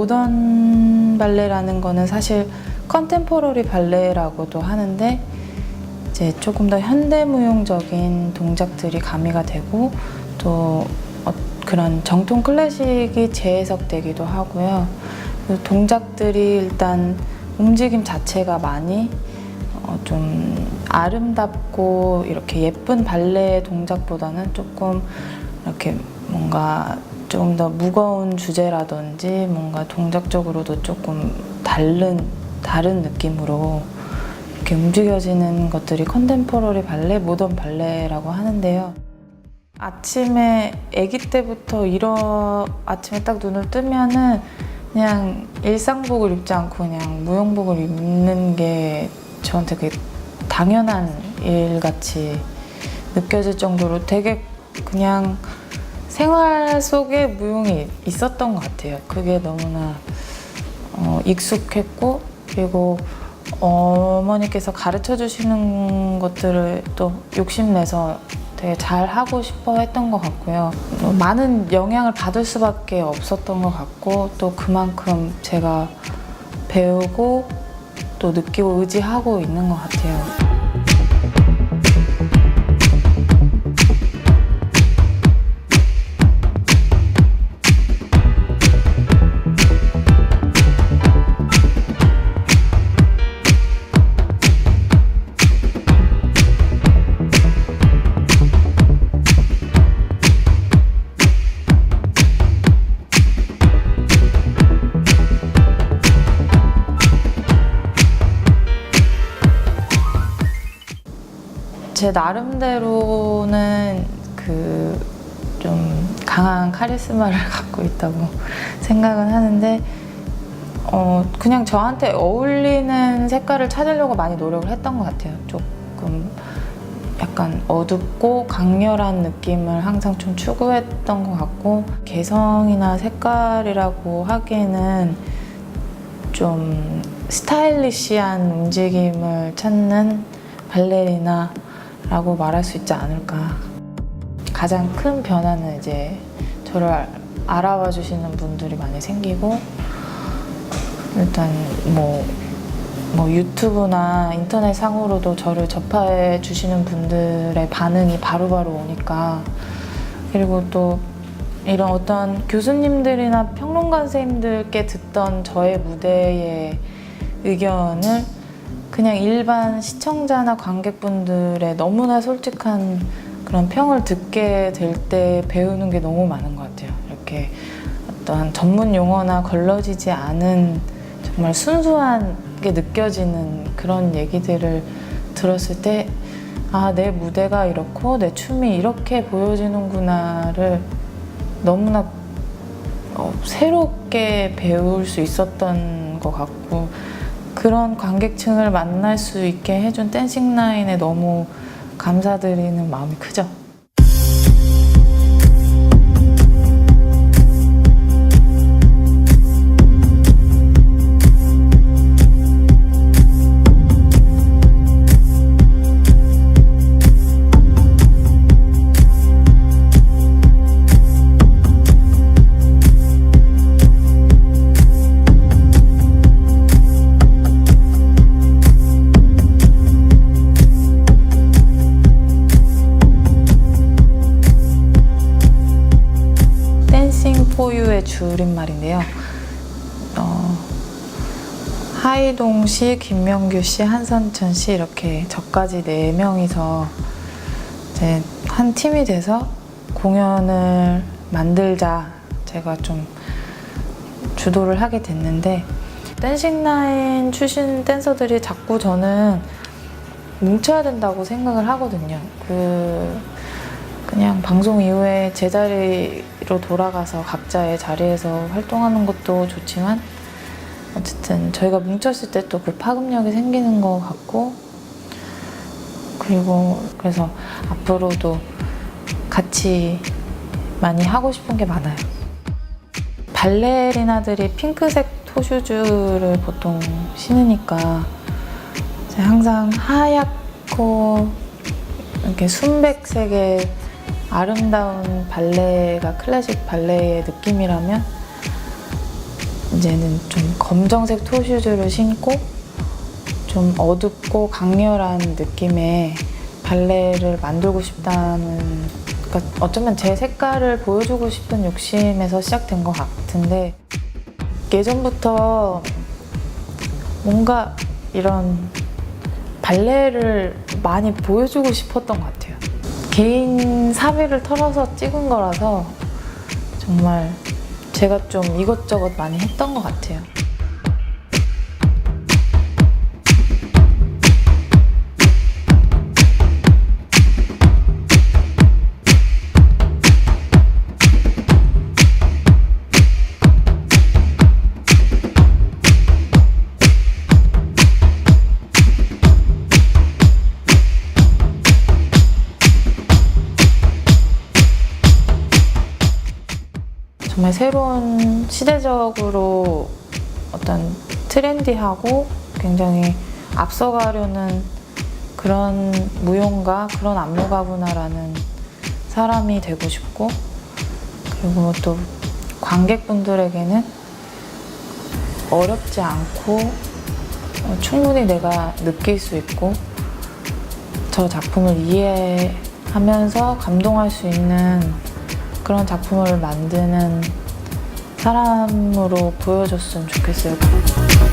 모던 발레라는 거는 사실 컨템포러리 발레라고도 하는데 이제 조금 더 현대무용적인 동작들이 가미가 되고 또 어, 그런 정통 클래식이 재해석되기도 하고요. 그 동작들이 일단 움직임 자체가 많이 어, 좀 아름답고 이렇게 예쁜 발레 동작보다는 조금 이렇게 뭔가 좀 더 무거운 주제라든지 뭔가 동작적으로도 조금 다른 다른 느낌으로 이렇게 움직여지는 것들이 컨템포러리 발레, 모던 발레라고 하는데요. 아침에 아기 때부터 일어 아침에 딱 눈을 뜨면은 그냥 일상복을 입지 않고 그냥 무용복을 입는 게 저한테 그게 당연한 일 같이 느껴질 정도로 되게 그냥 생활 속에 무용이 있었던 것 같아요. 그게 너무나 어, 익숙했고 그리고 어머니께서 가르쳐 주시는 것들을 또 욕심내서 되게 잘 하고 싶어 했던 것 같고요. 어, 많은 영향을 받을 수밖에 없었던 것 같고 또 그만큼 제가 배우고 또 느끼고 의지하고 있는 것 같아요. 제 나름대로는 그 좀 강한 카리스마를 갖고 있다고 생각은 하는데 어 그냥 저한테 어울리는 색깔을 찾으려고 많이 노력을 했던 것 같아요. 조금 약간 어둡고 강렬한 느낌을 항상 좀 추구했던 것 같고 개성이나 색깔이라고 하기에는 좀 스타일리시한 움직임을 찾는 발레리나 라고 말할 수 있지 않을까. 가장 큰 변화는 이제 저를 알아봐 주시는 분들이 많이 생기고 일단 뭐, 뭐 유튜브나 인터넷 상으로도 저를 접해 주시는 분들의 반응이 바로바로 오니까 그리고 또 이런 어떤 교수님들이나 평론가 선생님들께 듣던 저의 무대의 의견을 그냥 일반 시청자나 관객분들의 너무나 솔직한 그런 평을 듣게 될 때 배우는 게 너무 많은 것 같아요. 이렇게 어떤 전문 용어나 걸러지지 않은 정말 순수하게 느껴지는 그런 얘기들을 들었을 때 아, 내 무대가 이렇고 내 춤이 이렇게 보여지는구나를 너무나 어, 새롭게 배울 수 있었던 것 같고 그런 관객층을 만날 수 있게 해준 댄싱 라인에 너무 감사드리는 마음이 크죠. 줄임말인데요. 어, 하이동 씨, 김명규 씨, 한선천 씨 이렇게 저까지 네 명이서 이제 한 팀이 돼서 공연을 만들자 제가 좀 주도를 하게 됐는데 댄싱 라인 출신 댄서들이 자꾸 저는 뭉쳐야 된다고 생각을 하거든요. 그 그냥 방송 이후에 제자리 로 돌아가서 각자의 자리에서 활동하는 것도 좋지만 어쨌든 저희가 뭉쳤을 때 또 그 파급력이 생기는 것 같고 그리고 그래서 앞으로도 같이 많이 하고 싶은 게 많아요. 발레리나들이 핑크색 토슈즈를 보통 신으니까 항상 하얗고 이렇게 순백색의 아름다운 발레가 클래식 발레의 느낌이라면 이제는 좀 검정색 토슈즈를 신고 좀 어둡고 강렬한 느낌의 발레를 만들고 싶다는 그러니까 어쩌면 제 색깔을 보여주고 싶은 욕심에서 시작된 것 같은데 예전부터 뭔가 이런 발레를 많이 보여주고 싶었던 것 같아요. 개인 사비를 털어서 찍은 거라서 정말 제가 좀 이것저것 많이 했던 것 같아요. 새로운 시대적으로 어떤 트렌디하고 굉장히 앞서가려는 그런 무용가 그런 안무가구나라는 사람이 되고 싶고 그리고 또 관객분들에게는 어렵지 않고 어, 충분히 내가 느낄 수 있고 저 작품을 이해하면서 감동할 수 있는 그런 작품을 만드는 사람으로 보여줬으면 좋겠어요.